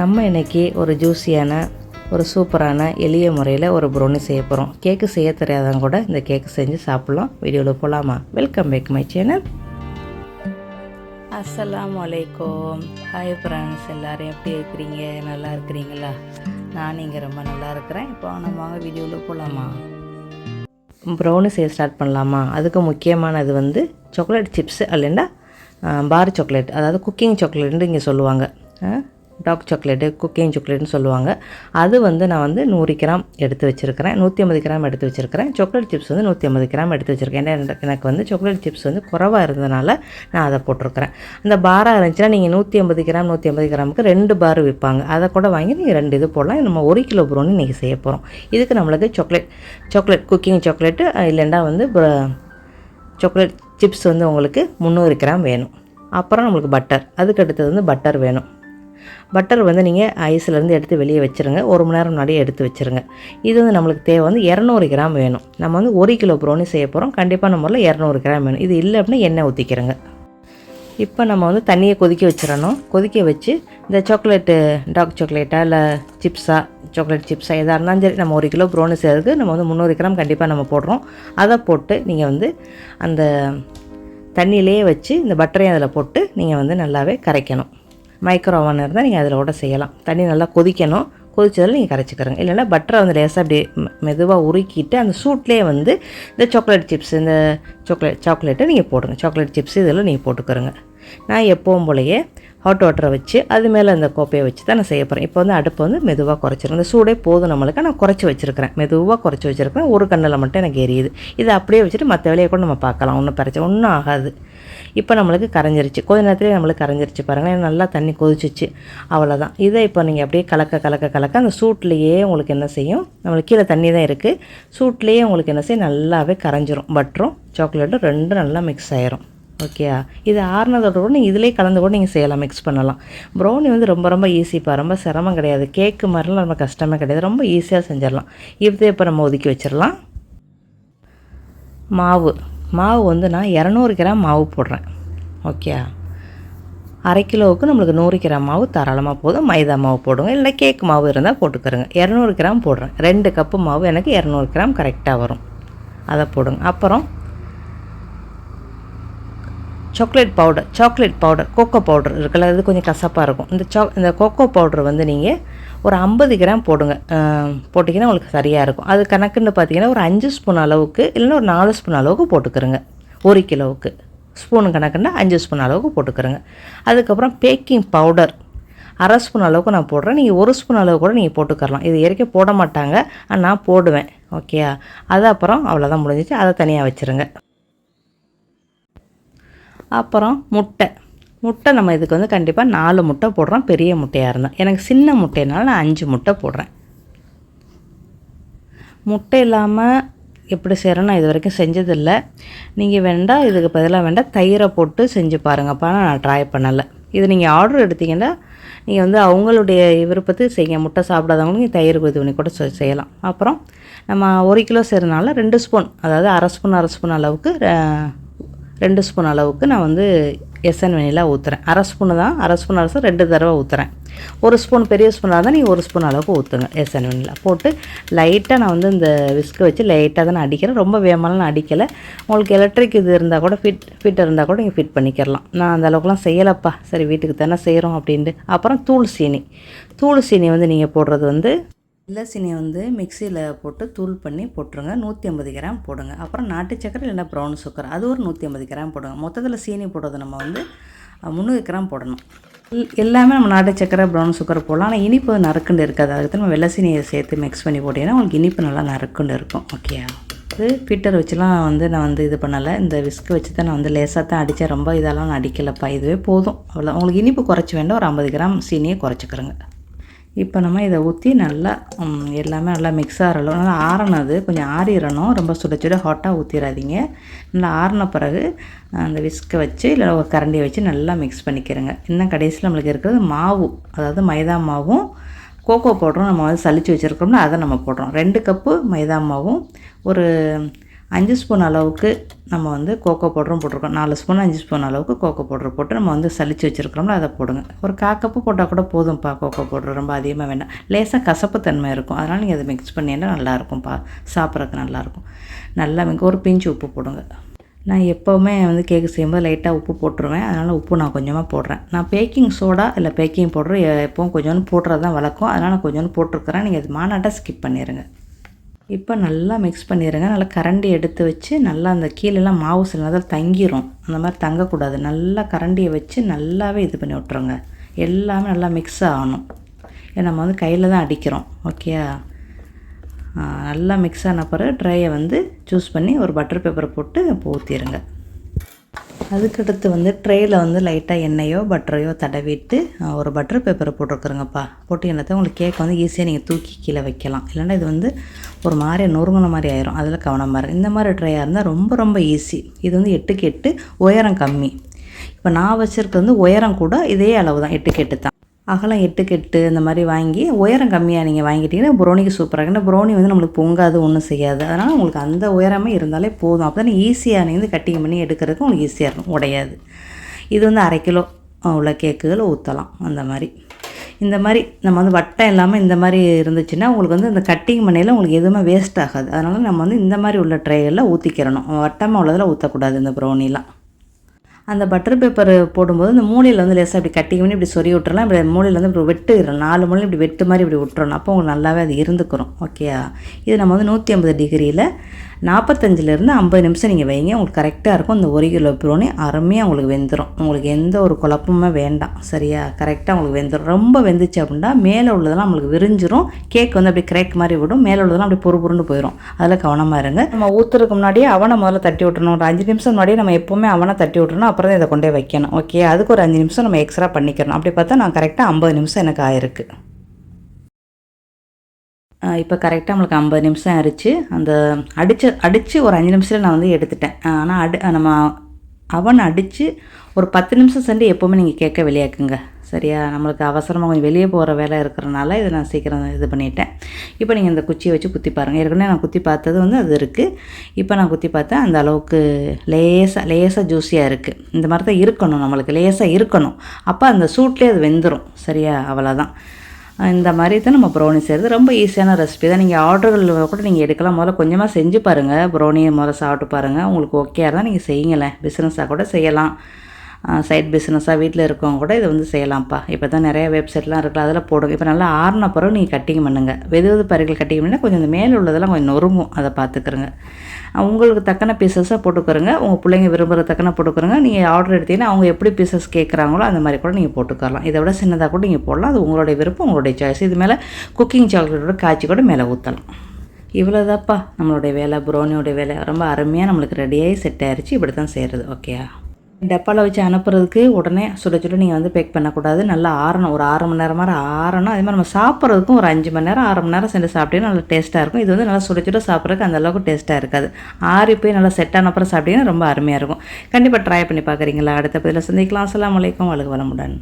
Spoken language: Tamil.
நம்ம இன்னைக்கு ஒரு ஜூஸியான ஒரு சூப்பரான எளிய முறையில் ஒரு ப்ரௌனி செய்ய போகிறோம் கேக்கு செய்ய தெரியாதவங்க கூட இந்த கேக்கு செஞ்சு சாப்பிட்லாம். வீடியோவில் போகலாமா வெல்கம் பேக் மை சேனல் அஸ்ஸலாமு அலைக்கும். ஹாய் ஃப்ரெண்ட்ஸ் எல்லோரும் எப்படி இருக்கிறீங்க? நல்லா இருக்கிறீங்களா? நான் இங்கே ரொம்ப நல்லா இருக்கிறேன். இப்போ நம்ம வீடியோவில் போகலாமா ப்ரௌனி செய்ய ஸ்டார்ட் பண்ணலாமா? அதுக்கு முக்கியமானது வந்து சாக்லேட் சிப்ஸ் இல்லைன்னா பார் சாக்லேட் அதாவது குக்கிங் சாக்லேட்னு இங்கே சொல்லுவாங்க. டார்க் சாக்லேட்டு குக்கிங் சாக்லேட்னு சொல்லுவாங்க. அது வந்து நான் வந்து நூறு கிராம் எடுத்து வச்சுருக்கிறேன். நூற்றி ஐம்பது கிராம் எடுத்து வச்சுருக்கிறேன். சாக்லேட் சிப்ஸ் வந்து நூற்றி ஐம்பது கிராம் எடுத்து வச்சுருக்கேன். ஏன்னா எனக்கு- வந்து சாக்லேட் சிப்ஸ் வந்து குறவாக இருந்ததுனால நான் அதை போட்டிருக்கிறேன். அந்த பாராக இருந்துச்சுன்னா நீங்கள் நூற்றி ஐம்பது கிராம் நூற்றி ஐம்பது கிராமுக்கு ரெண்டு பார் விற்பாங்க. அதை கூட வாங்கி நீங்கள் ரெண்டு இது போடலாம். நம்ம ஒரு கிலோ ப்ரௌனி இன்றைக்கி செய்ய போகிறோம் இதுக்கு நம்மளுக்கு சாக்லேட் சாக்லேட் குக்கிங் சாக்லேட்டு இல்லைன்னா வந்து சாக்லேட் சிப்ஸ் வந்து உங்களுக்கு முந்நூறு கிராம் வேணும். அப்புறம் நம்மளுக்கு பட்டர். அதுக்கு அடுத்தது வந்து பட்டர் வேணும். பட்டர் வந்து நீங்கள் ஐஸ்லேருந்து எடுத்து வெளியே வச்சுருங்க. ஒரு மணி நேரம் முன்னாடியே எடுத்து வச்சுருங்க. இது வந்து நம்மளுக்கு தேவை வந்து இரநூறு கிராம் வேணும். நம்ம வந்து ஒரு கிலோ ப்ரௌனி செய்ய போகிறோம் கண்டிப்பாக நம்மளில் இரநூறு கிராம் வேணும். இது இல்லை அப்படின்னா எண்ணெய் ஊற்றிக்கிறோங்க இப்போ நம்ம வந்து தண்ணியை கொதிக்க வச்சிடணும். கொதிக்க வச்சு இந்த சாக்லேட்டு டார்க் சாக்லேட்டா இல்லை சிப்ஸா சாக்லேட் சிப்ஸா எதாக இருந்தாலும் சரி நம்ம ஒரு கிலோ ப்ரௌனி செய்கிறதுக்கு நம்ம வந்து முந்நூறு கிராம் கண்டிப்பாக நம்ம போடுறோம். அதை போட்டு நீங்கள் வந்து அந்த தண்ணியிலேயே வச்சு இந்த பட்டரையும் அதில் போட்டு நீங்கள் வந்து நல்லாவே கரைக்கணும். மைக்ரோ ஓவன் இருந்தால் நீங்கள் அதில் கூட செய்யலாம். தண்ணி நல்லா கொதிக்கணும். கொதிச்சதில் நீங்கள் கரைச்சிக்கிறோங்க. இல்லைன்னா பட்டரை வந்து லேசாக அப்படியே மெதுவாக உருக்கிட்டு அந்த சூட்லேயே வந்து இந்த சாக்லேட் சிப்ஸ் இந்த சாக்லேட் சாக்லேட்டை நீங்கள் போடுங்க. சாக்லேட் சிப்ஸ் இதெல்லாம் நீங்கள் போட்டுக்கிறோங்க. நான் எப்போவும் போலயே ஹாட் வாட்டரை வச்சு அது மேலே அந்த கோப்பையை வச்சு தான் நான் செய்ய போகிறேன் இப்போ வந்து அடுப்பை வந்து மெதுவாக குறைச்சிருங்க இந்த சூடே போதும் நம்மளுக்கு. நான் குறைச்சி வச்சுருக்கிறேன். மெதுவாக குறைச்சி வச்சுருக்கிறேன். ஒரு கண்ணில் மட்டும் எனக்கு எரியுது. இதை அப்படியே வச்சுட்டு மற்ற வேலையை கூட நம்ம பார்க்கலாம். ஒன்றும் பிரச்சனை ஒன்றும் ஆகாது. இப்போ நம்மளுக்கு கரைஞ்சிருச்சு. கொஞ்ச நேரத்துலேயே நம்மளுக்கு கரைஞ்சிருச்சு பாருங்கள் நல்லா தண்ணி கொதிச்சிச்சு. அவ்வளோதான் இதை இப்போ நீங்கள் அப்படியே கலக்க கலக்க கலக்க அந்த சூட்லேயே உங்களுக்கு என்ன செய்யும்? நம்மளுக்கு கீழே தண்ணி தான் இருக்குது சூட்லேயே உங்களுக்கு என்ன செய்யும்? நல்லாவே கரைஞ்சிரும். பட்டரும் சாக்லேட்டும் ரெண்டும் நல்லா மிக்ஸ் ஆயிரும். ஓகேயா இது ஆறுனதோட கூட நீங்கள் இதிலே கலந்து கூட நீங்கள் செய்யலாம் மிக்ஸ் பண்ணலாம். ப்ரௌனி வந்து ரொம்ப ரொம்ப ஈஸிப்பா ரொம்ப சிரமம் கிடையாது. கேக்கு மாதிரிலாம் ரொம்ப கஷ்டமே கிடையாது. ரொம்ப ஈஸியாக செஞ்சிடலாம். இதை இப்போ நம்ம ஒதுக்கி வச்சிடலாம். மாவு. மாவு வந்து நான் இரநூறு கிராம் மாவு போடுறேன். ஓகேயா அரை கிலோவுக்கு நம்மளுக்கு நூறு கிராம் மாவு தாராளமாக போதும். மைதா மாவு போடுங்க. இல்லை கேக் மாவு இருந்தால் போட்டுக்கிறங்க இரநூறு கிராம் போடுறேன். ரெண்டு கப்பு மாவு எனக்கு இரநூறு கிராம் கரெக்டாக வரும். அதை போடுங்க. அப்புறம் chocolate powder chocolate powder cocoa powder இருக்குல்ல அது கொஞ்சம் கசப்பாக இருக்கும். இந்த சா இந்த கோகோ பவுடர் வந்து நீங்கள் ஒரு ஐம்பது கிராம் போடுங்க. போட்டிங்கன்னா உங்களுக்கு சரியாக இருக்கும். அது கணக்குன்னு பார்த்தீங்கன்னா ஒரு அஞ்சு ஸ்பூன் அளவுக்கு இல்லைன்னா ஒரு நாலு ஸ்பூன் அளவுக்கு போட்டுக்கிறோங்க. ஒரு கிலோவுக்கு. ஸ்பூன் கணக்குன்னா அஞ்சு ஸ்பூன் அளவுக்கு போட்டுக்கிறோங்க. அதுக்கப்புறம் பேக்கிங் பவுடர் அரை ஸ்பூன் அளவுக்கு நான் போடுறேன். நீங்கள் ஒரு ஸ்பூன் அளவு கூட நீங்கள் போட்டுக்கரலாம் இது ஏற்கனவே போட மாட்டாங்க. ஆனால் நான் போடுவேன். ஓகேயா அது அப்புறம் அவ்வளோதான் முடிஞ்சிச்சு. அதை தனியாக வச்சுருங்க. அப்புறம் முட்டை. முட்டை நம்ம இதுக்கு வந்து கண்டிப்பாக நாலு முட்டை போடுறோம். பெரிய முட்டையாக இருந்தால் எனக்கு சின்ன முட்டைனால நான் அஞ்சு முட்டை போடுறேன். முட்டை இல்லாமல் எப்படி செய்கிறோம் நான் இது வரைக்கும் செஞ்சதில்லை. நீங்கள் வேண்டாம் இதுக்கு பதிலாக வேண்டாம் தயிரை போட்டு செஞ்சு பாருங்கப்பா நான் ட்ரை பண்ணலை. இது நீங்கள் ஆர்டர் எடுத்தீங்கன்னா நீங்கள் வந்து அவங்களுடைய விருப்பத்தை செய்ய முட்டை சாப்பிடாதவங்களுக்கு நீங்கள் தயிர் இது பண்ணி கூட செய்யலாம். அப்புறம் நம்ம ஒரு கிலோ செய்கிறனால ரெண்டு ஸ்பூன் அதாவது அரை ஸ்பூன் அரை ஸ்பூன் அளவுக்கு ரெண்டு ஸ்பூன் அளவுக்கு நான் வந்து எசன் வெனிலா ஊற்றுறேன் அரை ஸ்பூனு தான் அரை ஸ்பூன் அரசு ரெண்டு தடவை ஊற்றுறேன் ஒரு ஸ்பூன் பெரிய ஸ்பூனாக இருந்தால் நீங்கள் ஒரு ஸ்பூன் அளவுக்கு ஊற்றுங்க எசன் வெனிலா போட்டு லைட்டாக நான் வந்து இந்த விஸ்கை வச்சு லைட்டாக தான் நான் அடிக்கிறேன். ரொம்ப வேகமாலாம் நான் அடிக்கலை. உங்களுக்கு எலக்ட்ரிக் இது இருந்தால் கூட ஃபிட் ஃபிட் இருந்தால் கூட நீங்கள் ஃபிட் பண்ணிக்கிறலாம் நான் அந்த அளவுக்குலாம் செய்யலைப்பா. சரி வீட்டுக்கு தானே செய்கிறோம் அப்படின்ட்டு. அப்புறம் தூள் சீனி. தூள் சீனி வந்து நீங்கள் போடுறது வந்து வெள்ளை வந்து மிக்சியில் போட்டு தூள் பண்ணி போட்டுருங்க. நூற்றி ஐம்பது கிராம் போடுங்க. அப்புறம் நாட்டு சக்கரை இல்லைன்னா ப்ரௌன் சுக்கர் அது ஒரு நூற்றி ஐம்பது கிராம் போடுங்க. மொத்தத்தில் சீனி போடுறது நம்ம வந்து முந்நூறு கிராம் போடணும். எல்லாமே நம்ம நாட்டு சக்கரை ப்ரௌன் சுகர் போடலாம். ஆனால் இனிப்பு நறுக்குண்டு இருக்காது. அதுக்கு நம்ம வெள்ளை சீனியை சேர்த்து மிக்ஸ் பண்ணி போட்டிங்கன்னா உங்களுக்கு இனிப்பு நல்லா நறுக்குண்டு இருக்கும். ஓகேயா இது பீட்டர் வச்சுலாம் வந்து நான் வந்து இது பண்ணலை. இந்த விஸ்க் வச்சு தான் நான் வந்து லேசாக தான் அடித்தேன். ரொம்ப இதெல்லாம் நான் அடிக்கலைப்பா. இதுவே போதும். அவ்வளோ உங்களுக்கு இனிப்பு குறைச்சி வேண்டாம். ஒரு ஐம்பது கிராம் சீனியை குறைச்சிக்கிறேங்க. இப்போ நம்ம இதை ஊற்றி நல்லா எல்லாமே நல்லா மிக்ஸ் ஆகிற நல்லா ஆறினது கொஞ்சம் ஆறிடணும். ரொம்ப சுட சுட ஹாட்டாக ஊற்றிடாதீங்க நல்லா ஆறின பிறகு அந்த விஸ்கை வச்சு இல்லை ஒரு கரண்டியை வச்சு நல்லா மிக்ஸ் பண்ணிக்கிறேங்க. இன்னும் கடைசியில் நம்மளுக்கு இருக்கிறது மாவு. அதாவது மைதா மாவும் கோகோ பவுடரும் நம்ம வந்து சளிச்சு வச்சுருக்கோம்னா அதை நம்ம போடுறோம். ரெண்டு கப்பு மைதா மாவும் ஒரு அஞ்சு ஸ்பூன் அளவுக்கு நம்ம வந்து கோகோ பவுடரும் போட்டிருக்கோம். நாலு ஸ்பூன் அஞ்சு ஸ்பூன் அளவுக்கு கோகோ பவுடர் போட்டு நம்ம வந்து சளிச்சு வச்சுருக்கிறோம்ல அதை போடுங்க. ஒரு கா கப்பு போட்டால் கூட போதும்ப்பா கோகோ பவுடர் ரொம்ப அதிகமாக வேண்டாம். லேசாக கசப்பு தன்மை இருக்கும். அதனால் நீங்கள் அதை மிக்ஸ் பண்ணிங்கன்னா நல்லாயிருக்கும்ப்பா சாப்பிட்றதுக்கு நல்லாயிருக்கும். நல்லா மிக ஒரு பிஞ்சு உப்பு போடுங்க. நான் எப்போவுமே வந்து கேக்கு செய்யும்போது லைட்டாக உப்பு போட்டுருவேன். அதனால் உப்பு நான் கொஞ்சமாக போடுறேன். நான் பேக்கிங் சோடா இல்லை பேக்கிங் பவுடர் எப்போவும் கொஞ்சோண்டு போடுறது தான் வழக்கம். அதனால் நான் கொஞ்சோண்டு போட்டிருக்கிறேன். நீங்கள் அது மாநாட்டாக ஸ்கிப் பண்ணிடுங்க இப்போ நல்லா மிக்ஸ் பண்ணிடுங்க நல்லா கரண்டி எடுத்து வச்சு நல்லா அந்த கீழெல்லாம் மாவு சில நேரத்தில் தங்கிரும். அந்த மாதிரி தங்கக்கூடாது. நல்லா கரண்டியை வச்சு நல்லாவே இது பண்ணி விட்ருங்க எல்லாமே நல்லா மிக்ஸ் ஆகணும். ஏன்னா நம்ம வந்து கையில் தான் அடிக்கிறோம். ஓகேயா நல்லா மிக்ஸ் ஆன பிறகு ட்ரையை வந்து சூஸ் பண்ணி ஒரு பட்டர் பேப்பரை போட்டு ஊற்றிடுங்க அதுக்கடுத்து வந்து ட்ரேயில் வந்து லைட்டாக எண்ணெயோ பட்டரையோ தடவிட்டு ஒரு பட்டர் பேப்பரை போட்டிருக்குறேங்கப்பா. போட்டு என்னத்தை உங்களுக்கு கேக் வந்து ஈஸியாக நீங்கள் தூக்கி கீழே வைக்கலாம். இல்லைன்னா இது வந்து ஒரு மாதிரி நொறுங்கின மாதிரி ஆயிரும். அதில் கவனமாக இருக்கு இந்த மாதிரி ட்ரையாக இருந்தால் ரொம்ப ரொம்ப ஈஸி இது வந்து எட்டுக்கு எட்டு உயரம் கம்மி. இப்போ நான் வச்சுருக்கிறது வந்து உயரம் கூட இதே அளவு தான் எட்டுக்கு எட்டு தான். அகலம் எட்டுக்கு எட்டு இந்த மாதிரி வாங்கி உயரம் கம்மியாக நீங்கள் வாங்கிட்டீங்கன்னா ப்ரௌனிக்கு சூப்பராக ஏன்னா ப்ரௌனி வந்து நம்மளுக்கு பொங்காது ஒன்றும் செய்யாது. அதனால் உங்களுக்கு அந்த உயரமே இருந்தாலே போதும். அப்போ தான் ஈஸியாக நீங்கள் வந்து கட்டிங் பண்ணி எடுக்கிறதுக்கு உங்களுக்கு ஈஸியாக இருக்கும். உடையாது. இது வந்து அரை கிலோ உள்ள கேக்குகளை ஊற்றலாம் அந்த மாதிரி. இந்த மாதிரி நம்ம வந்து வட்டம் இல்லாமல் இந்த மாதிரி இருந்துச்சுன்னா உங்களுக்கு வந்து இந்த கட்டிங் பண்ணையில் உங்களுக்கு எதுவுமே வேஸ்ட் ஆகாது. அதனால் நம்ம வந்து இந்த மாதிரி உள்ள ட்ரைகளில் ஊற்றிக்கிறணும் வட்டமாக உள்ளதில் ஊற்றக்கூடாது இந்த ப்ரௌனிலாம். அந்த பட்டர் பேப்பர் போடும்போது இந்த மூலையில் வந்து லேசாக இப்படி கட்டிங் இப்படி சொறி விட்டுறலாம். இப்படி மூலையில் வந்து இப்படி வெட்டு நாலு மூலையும் இப்படி வெட்டு மாதிரி இப்படி விட்டுறணும் அப்போ உங்களுக்கு நல்லாவே அது இருந்துக்கிறோம் ஓகேயா இது நம்ம வந்து நூற்றி ஐம்பது டிகிரியில் நாற்பத்தஞ்சிலேருந்து ஐம்பது நிமிஷம் நீங்கள் வைங்க. உங்களுக்கு கரெக்டாக இருக்கும். இந்த ஒரு கிலோ ப்ரோனி அருமையாக உங்களுக்கு வெந்துடும் உங்களுக்கு எந்த ஒரு குழப்பமுமே வேண்டாம். சரியா? கரெக்டாக உங்களுக்கு வெந்துடும் ரொம்ப வெந்துச்சு அப்படின்னா மேலே உள்ளதெல்லாம் நம்மளுக்கு விரிஞ்சிரும். கேக் வந்து அப்படி கிரேக் மாதிரி விடும். மேலே உள்ளதெல்லாம் அப்படி பொறு போயிடும் அதில் கவனமாக இருங்க. நம்ம ஊற்றுறதுக்கு முன்னாடியே அவனை முதல்ல தட்டி விட்றணும் ஒரு அஞ்சு நிமிஷம் முன்னாடியே நம்ம எப்போவுமே அவனை தட்டி விட்றணும் அப்புறம் தான் இதை கொண்டே வைக்கணும். ஓகே அதுக்கு ஒரு அஞ்சு நிமிஷம் நம்ம எக்ஸ்ட்ரா பண்ணிக்கிறோம் அப்படி பார்த்தா நான் கரெக்டாக ஐம்பது நிமிஷம் எனக்கு ஆயிருக்கு. இப்போ கரெக்டாக நம்மளுக்கு ஐம்பது நிமிஷம் ஆயிடுச்சு அந்த அடித்து அடித்து ஒரு அஞ்சு நிமிஷத்தில் நான் வந்து எடுத்துட்டேன். ஆனால் அடி நம்ம அவன் அடித்து ஒரு பத்து நிமிஷம் சென்று எப்போவுமே நீங்கள் கேட்க வெளியாக்குங்க. சரியா? நம்மளுக்கு அவசரமாக கொஞ்சம் வெளியே போகிற வேலை இருக்கிறனால இதை நான் சீக்கிரம் இது பண்ணிட்டேன். இப்போ நீங்கள் இந்த குச்சியை வச்சு குத்தி பாருங்கள் ஏற்கனவே நான் குத்தி பார்த்தது வந்து அது இருக்குது இப்போ நான் குத்தி பார்த்தேன் அந்த அளவுக்கு லேசாக லேசாக ஜூஸியாக இருக்குது இந்த மாதிரி தான் இருக்கணும் நம்மளுக்கு. லேசாக இருக்கணும். அப்போ அந்த சூட்லேயே அது வெந்துடும் சரியா? அவ்வளோதான் இந்த மாதிரி தான் நம்ம ப்ரௌனி செய்கிறது ரொம்ப ஈஸியான ரெசிபி தான். நீங்கள் ஆர்டர்கள் கூட நீங்கள் எடுக்கலாம். முதல்ல கொஞ்சமாக செஞ்சு பாருங்கள் ப்ரௌனியை முதல்ல சாப்பிட்டு பாருங்கள் உங்களுக்கு ஓகே இருந்தால் நீங்கள் செய்யுங்களேன். பிஸ்னஸாக கூட செய்யலாம். சைட் பிஸ்னஸாக வீட்டில் இருக்கவங்க கூட இதை வந்து செய்யலாம்ப்பா. இப்போ தான் நிறைய வெப்சைட்லாம் இருக்குல்ல அதில் போடுங்க. இப்போ நல்லா ஆறுன பிறகு நீங்கள் கட்டிங் பண்ணுங்கள் வெது வெது பறவைகள் கட்டிங் பண்ணால் கொஞ்சம் இந்த மேலே உள்ளதெல்லாம் கொஞ்சம் நொறுங்கும். அதை பார்த்துக்கிறங்க உங்களுக்கு தக்கன பீசஸாக போட்டுக்கிறங்க உங்கள் பிள்ளைங்க விரும்புகிற தக்கன போட்டுக்கிறங்க நீங்கள் ஆர்டர் எடுத்தீங்கன்னா அவங்க எப்படி பீசஸ் கேட்குறாங்களோ அந்த மாதிரி கூட நீங்கள் போட்டுக்கலாம் இதை விட சின்னதாக கூட நீங்கள் போடலாம். அது உங்களுடைய விருப்பம் உங்களுடைய சாய்ஸ் இது மேலே குக்கிங் சாக்லேட்டோட காய்ச்சி கூட மேலே ஊற்றலாம் இவ்வளோதாப்பா நம்மளுடைய வேலை ப்ரௌனியோடைய வேலை. ரொம்ப அருமையாக நம்மளுக்கு ரெடியாகி செட் ஆயிடுச்சு இப்படி தான் செய்கிறது ஓகேயா டப்பாவில் வச்சு அனுப்புறதுக்கு உடனே சுட சுட நீங்கள் வந்து பேக் பண்ணக்கூடாது. நல்லா ஆறணும். ஒரு ஆறு மணி நேரம் மாதிரி ஆறணும். அதே மாதிரி நம்ம சாப்பிட்றதுக்கும் ஒரு அஞ்சு மணி நேரம் ஆறு மணி நேரம் சென்று சாப்பிட்டீங்கன்னா நல்லா டேஸ்ட்டாக இருக்கும். இது வந்து நல்லா சுட சுட சாப்பிட்றதுக்கு அந்த அளவுக்கு டேஸ்ட்டாக இருக்காது. ஆறி போய் நல்லா செட் ஆன அப்புறம் சாப்பிட்டீங்கன்னா ரொம்ப அருமையாக இருக்கும். கண்டிப்பாக ட்ரை பண்ணி பார்க்குறீங்களா அடுத்த பதில் சந்திக்கலாம். அஸ்ஸலாமு அலைக்கும். வலுக்கு வளமுடன்